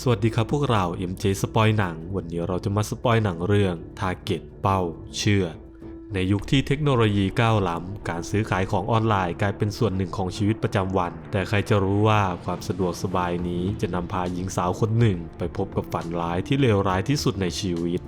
สวัสดีครับพวกเรา MJ สปอยหนัง วันนี้เราจะมาสปอยหนังเรื่อง Target เป้า เชื่อ ในยุคที่เทคโนโลยีก้าวล้ำ การซื้อขายของออนไลน์กลายเป็นส่วนหนึ่งของชีวิตประจำวัน แต่ใครจะรู้ว่าความสะดวกสบายนี้จะนำพาหญิงสาวคนหนึ่ง ไปพบกับฝันร้ายที่เลวร้ายที่สุดในชีวิต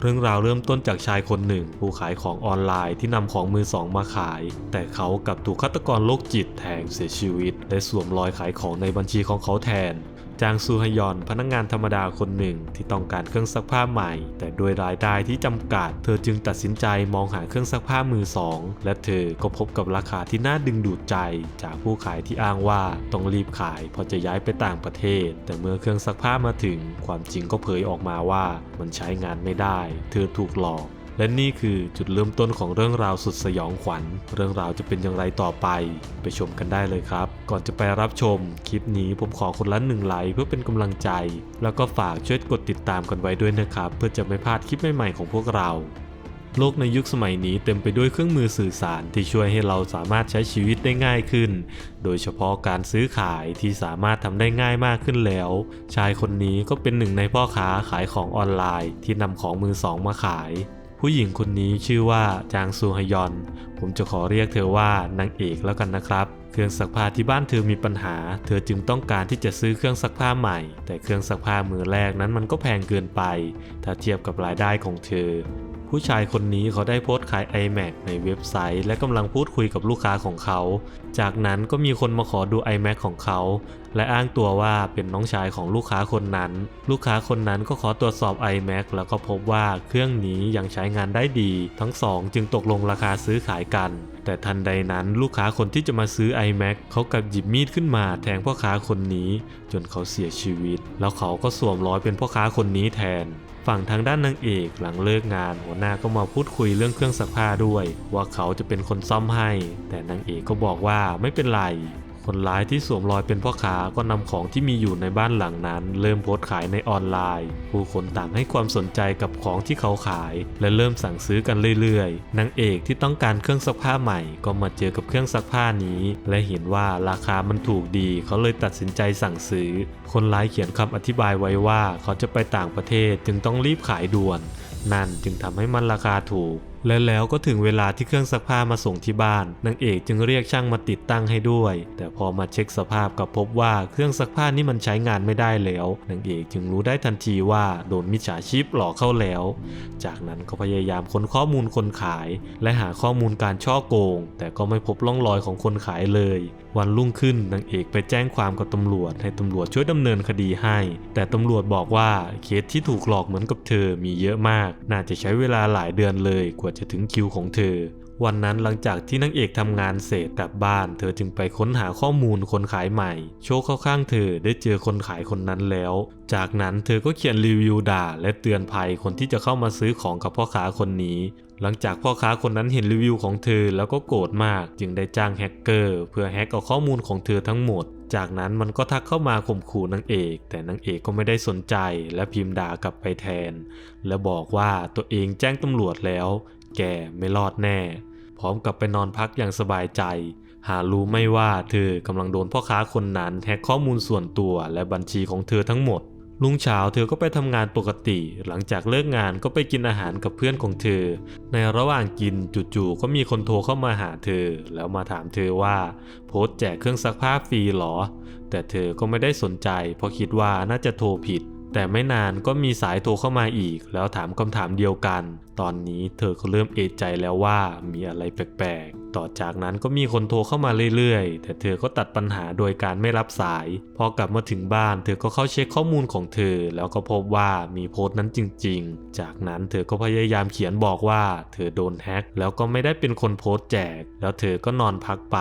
เรื่องราวเริ่มต้นจากชายคนหนึ่ง ผู้ขายของออนไลน์ที่นำของมือสองมาขาย แต่เขากลับถูกฆาตกรโรคจิตแทงเสียชีวิต และสวมรอยขายของในบัญชีของเขาแทน จางซูฮยอนพนักงงานธรรมดาคนหนึ่งที่ต้องการเครื่องซักผ้าใหม่ แต่ด้วยรายได้ที่จำกัด เธอจึงตัดสินใจมองหาเครื่องซักผ้ามือสอง และเธอก็พบกับราคาที่น่าดึงดูดใจ จากผู้ขายที่อ้างว่าต้องรีบขายเพราะจะย้ายไปต่างประเทศ แต่เมื่อเครื่องซักผ้ามาถึง ความจริงก็เผยออกมาว่ามันใช้งานไม่ได้ เธอถูกหลอก และนี่คือจุดเริ่มต้นของเรื่องราวสุดสยองขวัญ เรื่องราวจะเป็นอย่างไรต่อไป ไปชมกันได้เลยครับ ก่อนจะไปรับชม คลิปนี้ผมขอคนละหนึ่งไลค์เพื่อเป็นกำลังใจ แล้วก็ฝากช่วยกดติดตามกันไว้ด้วยนะครับ เพื่อจะไม่พลาดคลิปใหม่ๆของพวกเราโลกในยุคสมัยนี้เต็มไปด้วยเครื่องมือสื่อสารที่ช่วยให้เราสามารถใช้ชีวิตได้ง่ายขึ้น โดยเฉพาะการซื้อขายที่สามารถทำได้ง่ายมากขึ้นแล้ว ชายคนนี้ก็เป็นหนึ่งในพ่อค้าขายของออนไลน์ที่นำของมือสองมาขาย ผู้หญิงคนนี้ชื่อว่าจางซูฮยอน ผมจะขอเรียกเธอว่านางเอกแล้วกันนะครับ เครื่องซักผ้าที่บ้านเธอมีปัญหา เธอจึงต้องการที่จะซื้อเครื่องซักผ้าใหม่ แต่เครื่องซักผ้ามือแรกนั้นมันก็แพงเกินไป ถ้าเทียบกับรายได้ของเธอ ผู้ชายคนนี้เขาได้โพสต์ขาย iMac ในเว็บไซต์ และกำลังพูดคุยกับลูกค้าของเขา จากนั้นก็มีคนมาขอดู iMac ของเขา และอ้างตัวว่าเป็นน้องชายของลูกค้าคนนั้น ลูกค้าคนนั้นก็ขอตรวจสอบ iMac แล้วก็พบว่าเครื่องนี้ยังใช้งานได้ดี ทั้งสองจึงตกลงราคาซื้อขายกัน แต่ทันใดนั้นลูกค้าคนที่จะมาซื้อ iMac เขากลับหยิบมีดขึ้นมาแทงพ่อค้าคนนี้ จนเขาเสียชีวิต แล้วเขาก็สวมรอยเป็นพ่อค้าคนนี้แทน ฝั่งทางด้านนางเอกหลังเลิกงานหัวหน้าก็มาพูดคุยเรื่องเครื่องซักผ้าด้วย ว่าเขาจะเป็นคนซ่อมให้ แต่นางเอกก็บอกว่าไม่เป็นไร คนร้ายที่สวมรอยเป็นพ่อค้าก็นำของที่มีอยู่ในบ้านหลังนั้น เริ่มโพสต์ขายในออนไลน์ ผู้คนต่างให้ความสนใจกับของที่เขาขาย และเริ่มสั่งซื้อกันเรื่อยๆนางเอกที่ต้องการเครื่องซักผ้าใหม่ ก็มาเจอกับเครื่องซักผ้านี้ และเห็นว่าราคามันถูกดีเขาเลยตัดสินใจสั่งซื้อ คนร้ายเขียนคำอธิบายไว้ว่าเขาจะไปต่างประเทศจึงต้องรีบขายด่วน นั่นจึงทำให้มันราคาถูก และแล้วก็ถึงเวลาที่เครื่องซักผ้ามาส่งที่บ้านนางเอกจึงเรียกช่างมาติดตั้งให้ด้วย แต่พอมาเช็คสภาพก็พบว่าเครื่องซักผ้านี่มันใช้งานไม่ได้แล้วนางเอกจึงรู้ได้ทันทีว่าโดนมิจฉาชีพหลอกเข้าแล้ว จากนั้นก็พยายามค้นข้อมูลคนขาย และหาข้อมูลการช่อโกง แต่ก็ไม่พบร่องรอยของคนขายเลย วันรุ่งขึ้นนางเอกไปแจ้งความกับตำรวจ ให้ตำรวจช่วยดำเนินคดีให้ แต่ตำรวจบอกว่าเคสที่ถูกหลอกเหมือนกับเธอมีเยอะมาก น่าจะใช้เวลาหลายเดือนเลยกว่าจะถึงคิวของเธอ วันนั้นหลังจากที่นางเอกทำงานเสร็จกลับบ้าน เธอจึงไปค้นหาข้อมูลคนขายใหม่ โชคเข้าข้างเธอได้เจอคนขายคนนั้นแล้ว จากนั้นเธอก็เขียนรีวิวด่า และเตือนภัยคนที่จะเข้ามาซื้อของกับพ่อค้าคนนี้ หลังจากพ่อค้าคนนั้นเห็นรีวิวของเธอแล้วก็โกรธมาก จึงได้จ้างแฮกเกอร์เพื่อแฮกเอาข้อมูลของเธอทั้งหมด จากนั้นมันก็ทักเข้ามาข่มขู่นางเอก แต่นางเอกก็ไม่ได้สนใจ และพิมพ์ด่ากลับไปแทน และบอกว่าตัวเองแจ้งตำรวจแล้ว แกไม่รอดแน่ พร้อมกับไปนอนพักอย่างสบายใจ หารู้ไม่ว่าเธอกำลังโดนพ่อค้าคนนั้นแฮกข้อมูลส่วนตัวและบัญชีของเธอทั้งหมดลุงเช้าเธอก็ไปทำงานปกติ หลังจากเลิกงานก็ไปกินอาหารกับเพื่อนของเธอ ในระหว่างกินจู่ๆก็มีคนโทรเข้ามาหาเธอ แล้วมาถามเธอว่า โพสต์แจกเครื่องซักผ้าฟรีหรอ แต่เธอก็ไม่ได้สนใจ เพราะคิดว่าน่าจะโทรผิด แต่ไม่นานก็มีสายโทรเข้ามาอีก แล้วถามคำถามเดียวกัน ตอนนี้เธอก็เริ่มเอะใจแล้วว่ามีอะไรแปลกๆ ต่อจากนั้นก็มีคนโทรเข้ามาเรื่อยๆ แต่เธอก็ตัดปัญหาโดยการไม่รับสาย พอกลับมาถึงบ้าน เธอก็เข้าเช็คข้อมูลของเธอ แล้วก็พบว่ามีโพสต์นั้นจริง ๆ จากนั้นเธอก็พยายามเขียนบอกว่า เธอโดนแฮ็กแล้วก็ไม่ได้เป็นคนโพสต์แจก แล้วเธอก็นอนพักไป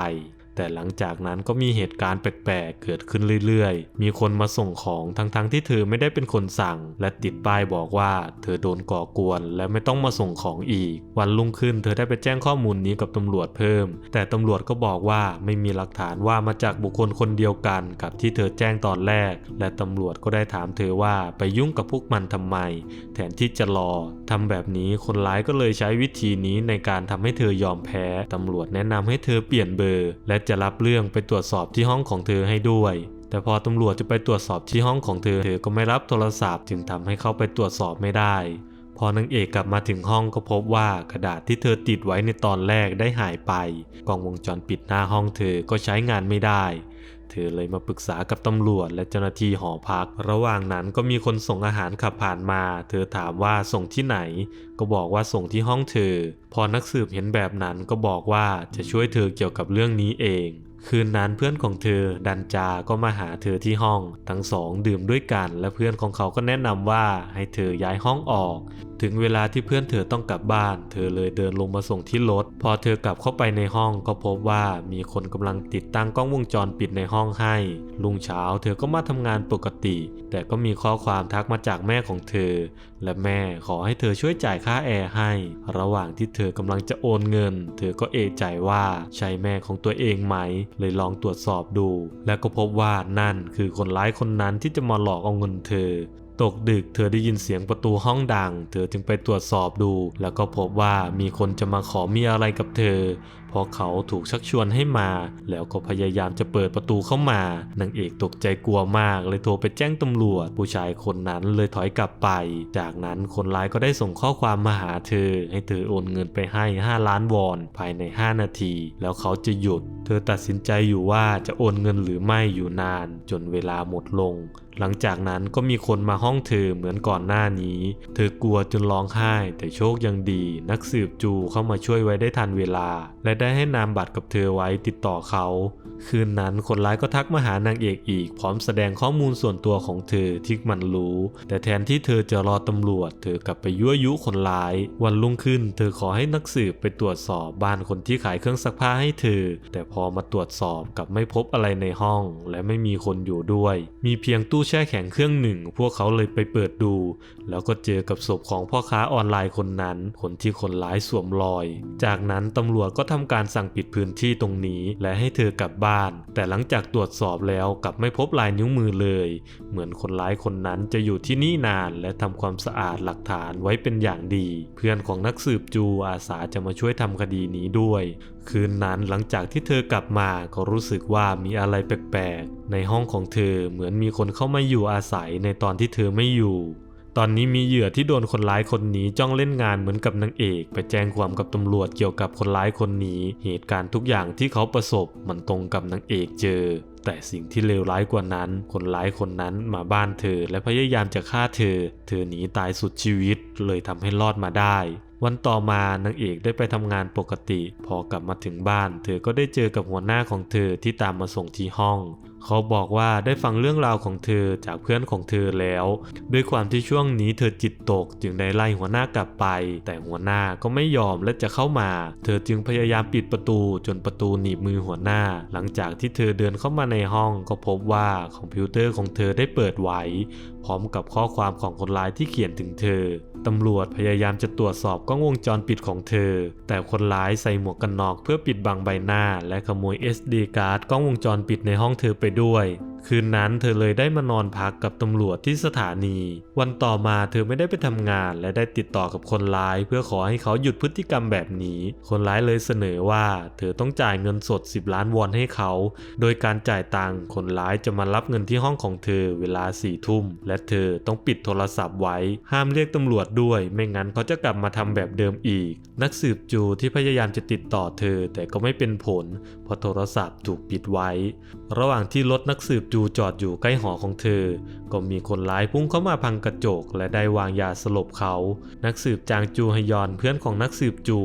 แต่หลังจากนั้นก็มีเหตุการณ์แปลกๆ เกิดขึ้นเรื่อยๆ มีคนมาส่งของทั้งๆที่เธอไม่ได้เป็นคนสั่ง และติดป้ายบอกว่า เธอโดนก่อกวนและไม่ต้องมาส่งของอีก วันรุ่งขึ้นเธอได้ไปแจ้งข้อมูลนี้กับตำรวจเพิ่ม แต่ตำรวจก็บอกว่าไม่มีหลักฐานว่ามาจากบุคคลคนเดียวกันกับที่เธอแจ้งตอนแรก และตำรวจก็ได้ถามเธอว่าไปยุ่งกับพวกมันทำไม แทนที่จะรอทำแบบนี้คนร้ายก็เลยใช้วิธีนี้ในการทำให้เธอยอมแพ้ตำรวจแนะนำให้เธอเปลี่ยนเบอร์ และจะรับเรื่องไปตรวจสอบที่ห้องของเธอให้ด้วย แต่พอตำรวจจะไปตรวจสอบที่ห้องของเธอ เธอก็ไม่รับโทรศัพท์จึงทำให้เข้าไปตรวจสอบไม่ได้ พอนางเอกกลับมาถึงห้องก็พบว่ากระดาษที่เธอติดไว้ในตอนแรกได้หายไป กล้องวงจรปิดหน้าห้องเธอก็ใช้งานไม่ได้ เธอเลยมาปรึกษากับตำรวจและเจ้าหน้าที่หอพัก ระหว่างนั้นก็มีคนส่งอาหารขับผ่านมา เธอถามว่าส่งที่ไหน ก็บอกว่าส่งที่ห้องเธอ พอนักสืบเห็นแบบนั้นก็บอกว่าจะช่วยเธอเกี่ยวกับเรื่องนี้เองคืนนั้นเพื่อนของเธอดันจาก็มาหาเธอที่ห้อง ทั้งสองดื่มด้วยกัน และเพื่อนของเขาก็แนะนำว่าให้เธอย้ายห้องออกถึงเวลาที่เพื่อนเธอต้องกลับบ้าน เธอเลยเดินลงมาส่งที่รถ พอเธอกลับเข้าไปในห้องก็พบว่ามีคนกำลังติดตั้งกล้องวงจรปิดในห้องให้ ลุงเช้าเธอก็มาทำงานปกติ แต่ก็มีข้อความทักมาจากแม่ของเธอ และแม่ขอให้เธอช่วยจ่ายค่าแอร์ให้ ระหว่างที่เธอกำลังจะโอนเงิน เธอก็เอะใจว่าใช่แม่ของตัวเองไหม เลยลองตรวจสอบดู และก็พบว่านั่นคือคนร้ายคนนั้นที่จะมาหลอกเอาเงินเธอ ตกดึกเธอได้ยินเสียงประตูห้องดัง เธอจึงไปตรวจสอบดู แล้วก็พบว่ามีคนจะมาขอมีอะไรกับเธอ ราะเขาถูกชักชวนให้มา แล้วก็พยายามจะเปิดประตูเข้ามานางเอกตกใจกลัวมาก เลยโทรไปแจ้งตำรวจ ผู้ชายคนนั้นเลยถอยกลับไป จากนั้นคนร้ายก็ได้ส่งข้อความมาหาเธอ ให้เธอโอนเงินไปให้ 5 ล้านวอน ภายใน 5 นาที แล้วเขาจะหยุด เธอตัดสินใจอยู่ว่าจะโอนเงินหรือไม่อยู่นาน จนเวลาหมดลง หลังจากนั้นก็มีคนมาห้องเธอเหมือนก่อนหน้านี้ เธอกลัวจนร้องไห้ แต่โชคยังดี นักสืบจูเข้ามาช่วยไว้ได้ทันเวลาและได้ได้ให้นามบัตรกับเธอไว้ติดต่อเขา คืนนั้นคนร้ายก็ทักมาหานางเอกอีก พร้อมแสดงข้อมูลส่วนตัวของเธอที่มันรู้ แต่แทนที่เธอจะรอตำรวจ เธอกลับไปยั่วยุคนร้าย วันรุ่งขึ้น เธอขอให้นักสืบไปตรวจสอบบ้านคนที่ขายเครื่องซักผ้าให้เธอ แต่พอมาตรวจสอบกลับไม่พบอะไรในห้อง และไม่มีคนอยู่ด้วย มีเพียงตู้แช่แข็งเครื่องหนึ่ง พวกเขาเลยไปเปิดดู แล้วก็เจอกับศพของพ่อค้าออนไลน์คนนั้น คนที่คนร้ายสวมรอย จากนั้นตำรวจก็ทำการสั่งปิดพื้นที่ตรงนี้ และให้เธอกลับบ้านแต่หลังจากตรวจสอบแล้วกลับไม่พบลายนิ้วมือเลย เหมือนคนร้ายคนนั้นจะอยู่ที่นี่นานและทำความสะอาดหลักฐานไว้เป็นอย่างดี เพื่อนของนักสืบจูอาสาจะมาช่วยทำคดีนี้ด้วย คืนนั้นหลังจากที่เธอกลับมาก็รู้สึกว่ามีอะไรแปลกๆในห้องของเธอเหมือนมีคนเข้ามาอยู่อาศัยในตอนที่เธอไม่อยู่ ตอนนี้มีเหยื่อที่โดนคนร้ายคนนี้จ้องเล่นงานเหมือนกับนางเอก ไปแจ้งความกับตำรวจเกี่ยวกับคนร้ายคนนี้ เหตุการณ์ทุกอย่างที่เขาประสบมันตรงกับนางเอกเจอ แต่สิ่งที่เลวร้ายกว่านั้น คนร้ายคนนั้นมาบ้านเธอ และพยายามจะฆ่าเธอ เธอหนีตายสุดชีวิตเลยทำให้รอดมาได้วันต่อมานางเอกได้ไปทำงานปกติ พอกลับมาถึงบ้าน เธอก็ได้เจอกับหัวหน้าของเธอที่ตามมาส่งที่ห้อง เขาบอกว่าได้ฟังเรื่องราวของเธอจากเพื่อนของเธอแล้ว ด้วยความที่ช่วงนี้เธอจิตตกจึงได้ไล่หัวหน้ากลับไป แต่หัวหน้าก็ไม่ยอมและจะเข้ามา เธอจึงพยายามปิดประตูจนประตูหนีบมือหัวหน้า หลังจากที่เธอเดินเข้ามาในห้องก็พบว่าคอมพิวเตอร์ของเธอได้เปิดไว้ พร้อมกับข้อความของคนร้ายที่เขียนถึงเธอ ตำรวจพยายามจะตรวจสอบกล้องวงจรปิดของเธอ แต่คนร้ายใส่หมวกกันน็อกเพื่อปิดบังใบหน้า และขโมย SD การ์ดกล้องวงจรปิดในห้องเธอไปด้วย คืนนั้นเธอเลยได้มานอนพักกับตำรวจที่สถานี วันต่อมาเธอไม่ได้ไปทำงาน และได้ติดต่อกับคนร้าย เพื่อขอให้เขาหยุดพฤติกรรมแบบนี้ คนร้ายเลยเสนอว่า เธอต้องจ่ายเงินสด 10 ล้านวอนให้เขา โดยการจ่ายตังค์คนร้ายจะมารับเงินที่ห้องของเธอเวลาสี่ทุ่ม และเธอต้องปิดโทรศัพท์ไว้ ห้ามเรียกตำรวจด้วย ไม่งั้นเขาจะกลับมาทำแบบเดิมอีก นักสืบจูที่พยายามจะติดต่อเธอ แต่ก็ไม่เป็นผลเพราะโทรศัพท์ถูกปิดไว้ ระหว่างที่รถนักสืบจูจูจอดอยู่ใกล้หอของเธอ ก็มีคนร้ายพุ่งเข้ามาพังกระจก และได้วางยาสลบเขา นักสืบจางจูฮยอนเพื่อนของนักสืบจู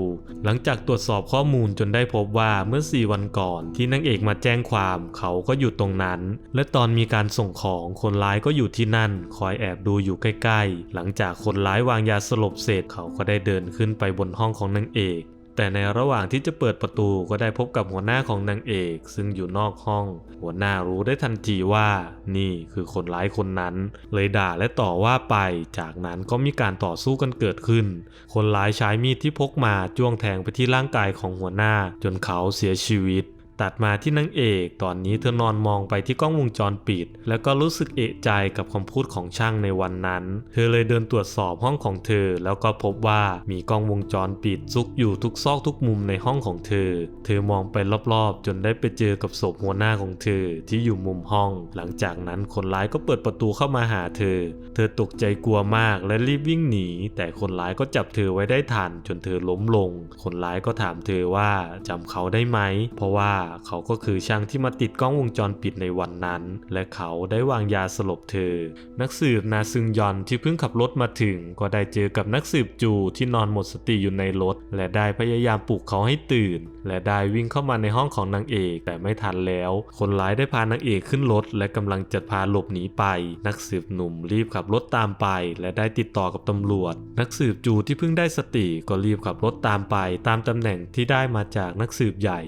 หลังจากตรวจสอบข้อมูลจนได้พบว่าเมื่อ 4 วันก่อนที่นางเอกมาแจ้งความ เขาก็อยู่ตรงนั้น และตอนมีการส่งของคนร้ายก็อยู่ที่นั่น คอยแอบดูอยู่ใกล้ๆ หลังจากคนร้ายวางยาสลบเสร็จเขาก็ได้เดินขึ้นไปบนห้องของนางเอก แต่ในระหว่างที่จะเปิดประตูก็ได้พบกับหัวหน้าของนางเอก ซึ่งอยู่นอกห้อง หัวหน้ารู้ได้ทันทีว่า นี่คือคนร้ายคนนั้น เลยด่าและต่อว่าไป จากนั้นก็มีการต่อสู้กันเกิดขึ้น คนร้ายใช้มีดที่พกมาจ้วงแทงไปที่ร่างกายของหัวหน้า จนเขาเสียชีวิต ตัดมาที่นางเอก ตอนนี้เธอนอนมองไปที่กล้องวงจรปิด แล้วก็รู้สึกเอะใจกับคำพูดของช่างในวันนั้น เธอเลยเดินตรวจสอบห้องของเธอ แล้วก็พบว่ามีกล้องวงจรปิดซุกอยู่ทุกซอกทุกมุมในห้องของเธอ เธอมองไปรอบๆ จนได้ไปเจอกับศพหัวหน้าของเธอที่อยู่มุมห้อง หลังจากนั้นคนร้ายก็เปิดประตูเข้ามาหาเธอ เธอตกใจกลัวมากและรีบวิ่งหนี แต่คนร้ายก็จับเธอไว้ได้ทันจนเธอล้มลง คนร้ายก็ถามเธอว่าจำเขาได้ไหม เพราะว่าเขาก็คือช่างที่มาติดกล้องวงจรปิดในวันนั้น และเขาได้วางยาสลบเธอ นักสืบนาซึงยอนที่เพิ่งขับรถมาถึง ก็ได้เจอกับนักสืบจูที่นอนหมดสติอยู่ในรถ และได้พยายามปลุกเขาให้ตื่น และได้วิ่งเข้ามาในห้องของนางเอกแต่ไม่ทันแล้ว คนร้ายได้พานางเอกขึ้นรถและกำลังจะพาหลบหนีไป นักสืบหนุ่มรีบขับรถตามไป และได้ติดต่อกับตำรวจ นักสืบจูที่เพิ่งได้สติก็รีบขับรถตามไปตามตำแหน่งที่ได้มาจากนักสืบใหญ่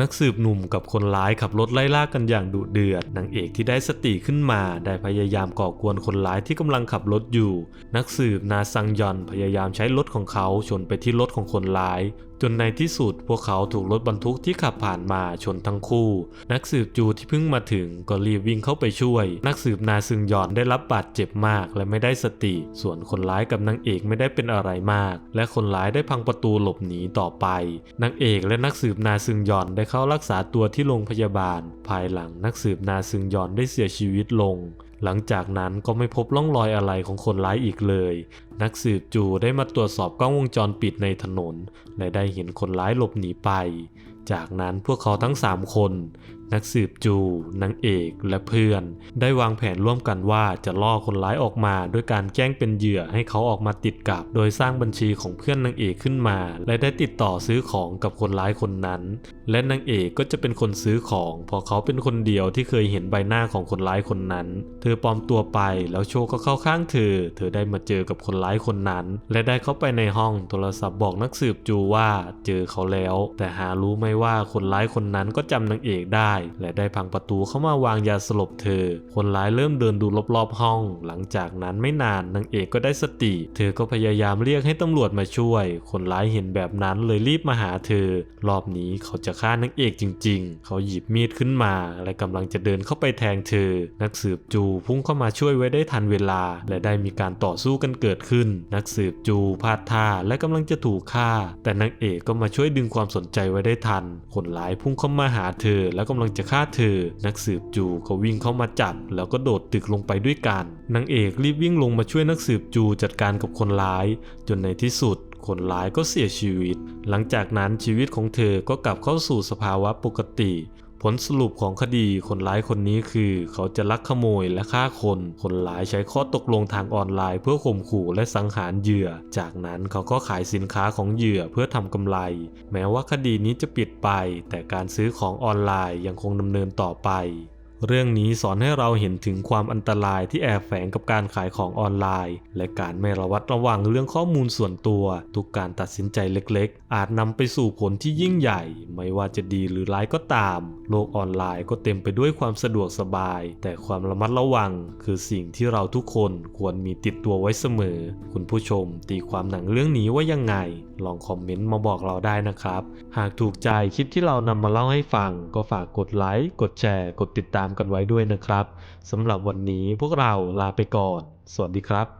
นักสืบหนุ่มกับคนร้ายขับรถไล่ล่ากันอย่างดุเดือด นางเอกที่ได้สติขึ้นมา ได้พยายามก่อกวนคนร้ายที่กำลังขับรถอยู่ นักสืบนาซังยอนพยายามใช้รถของเขาชนไปที่รถของคนร้าย จนในที่สุดพวกเขาถูกรถบรรทุกที่ขับผ่านมาชนทั้งคู่ นักสืบจูที่เพิ่งมาถึงก็รีบวิ่งเข้าไปช่วย นักสืบนาซึงยอนได้รับบาดเจ็บมากและไม่ได้สติ ส่วนคนร้ายกับนางเอกไม่ได้เป็นอะไรมาก และคนร้ายได้พังประตูหลบหนีต่อไปนางเอกและนักสืบนาซึงยอนได้เข้ารักษาตัวที่โรงพยาบาล ภายหลังนักสืบนาซึงยอนได้เสียชีวิตลง หลังจากนั้นก็ไม่พบร่องรอยอะไรของคนร้ายอีกเลย นักสืบจูได้มาตรวจสอบกล้องวงจรปิดในถนน และได้เห็นคนร้ายหลบหนีไป จากนั้นพวกเขาทั้ง 3 คน นักสืบจูนางเอกและเพื่อน ได้วางแผนร่วมกันว่าจะล่อคนร้ายออกมาด้วยการแกล้งเป็นเหยื่อให้เขาออกมาติดกับ โดยสร้างบัญชีของเพื่อนนางเอกขึ้นมา และได้ติดต่อซื้อของกับคนร้ายคนนั้น และนางเอกก็จะเป็นคนซื้อของเพราะเขาเป็นคนเดียวที่เคยเห็นใบหน้าของคนร้ายคนนั้น เธอปลอมตัวไปแล้วโชก็เข้าข้างเธอ เธอได้มาเจอกับคนร้ายคนนั้น และได้เข้าไปในห้องโทรศัพท์บอกนักสืบจูว่าเจอเขาแล้ว แต่หารู้ไหมว่าคนร้ายคนนั้นก็จำนางเอกได้และได้พังประตูเข้ามาวางยาสลบเธอ คนร้ายเริ่มเดินดูรอบๆห้อง หลังจากนั้นไม่นานนางเอกก็ได้สติ เธอก็พยายามเรียกให้ตำรวจมาช่วย คนร้ายเห็นแบบนั้นเลยรีบมาหาเธอ รอบนี้เขาจะฆ่านางเอกจริง ๆ เขาหยิบมีดขึ้นมา และกำลังจะเดินเข้าไปแทงเธอ นักสืบจูพุ่งเข้ามาช่วยไว้ได้ทันเวลา และได้มีการต่อสู้กันเกิดขึ้น นักสืบจูพลาดท่าและกำลังจะถูกฆ่า แต่นางเอกก็มาช่วยดึงความสนใจไว้ได้ทัน คนร้ายพุ่งเข้ามาหาเธอ แล้วกำลังจะฆ่าเธอ นักสืบจูก็วิ่งเข้ามาจับ แล้วก็โดดตึกลงไปด้วยกัน นางเอกรีบวิ่งลงมาช่วยนักสืบจูจัดการกับคนร้าย จนในที่สุดคนร้ายก็เสียชีวิต หลังจากนั้นชีวิตของเธอก็กลับเข้าสู่สภาวะปกติ ผลสรุปของคดีคนร้ายคนนี้คือ เขาจะลักขโมยและฆ่าคน คนร้ายใช้ข้อตกลงทางออนไลน์เพื่อข่มขู่และสังหารเหยื่อ จากนั้นเขาก็ขายสินค้าของเหยื่อเพื่อทำกำไร แม้ว่าคดีนี้จะปิดไป แต่การซื้อของออนไลน์ยังคงดำเนินต่อไป เรื่องนี้สอนให้เราเห็นถึงความอันตรายที่แอบแฝงกับการขายของออนไลน์ และการไม่ระวัดระวังเรื่องข้อมูลส่วนตัว ทุกการตัดสินใจเล็กๆ อาจนำไปสู่ผลที่ยิ่งใหญ่ ไม่ว่าจะดีหรือร้ายก็ตาม โลกออนไลน์ก็เต็มไปด้วยความสะดวกสบาย แต่ความระมัดระวัง คือสิ่งที่เราทุกคนควรมีติดตัวไว้เสมอ คุณผู้ชม ตีความหนังเรื่องนี้ว่ายังไง ลองคอมเมนต์มาบอกเราได้นะครับ หากถูกใจคลิปที่เรานำมาเล่าให้ฟัง ก็ฝากกดไลค์กดแชร์ กดติดตามกันไว้ด้วยนะครับสำหรับวันนี้พวกเราลาไปก่อน สวัสดีครับ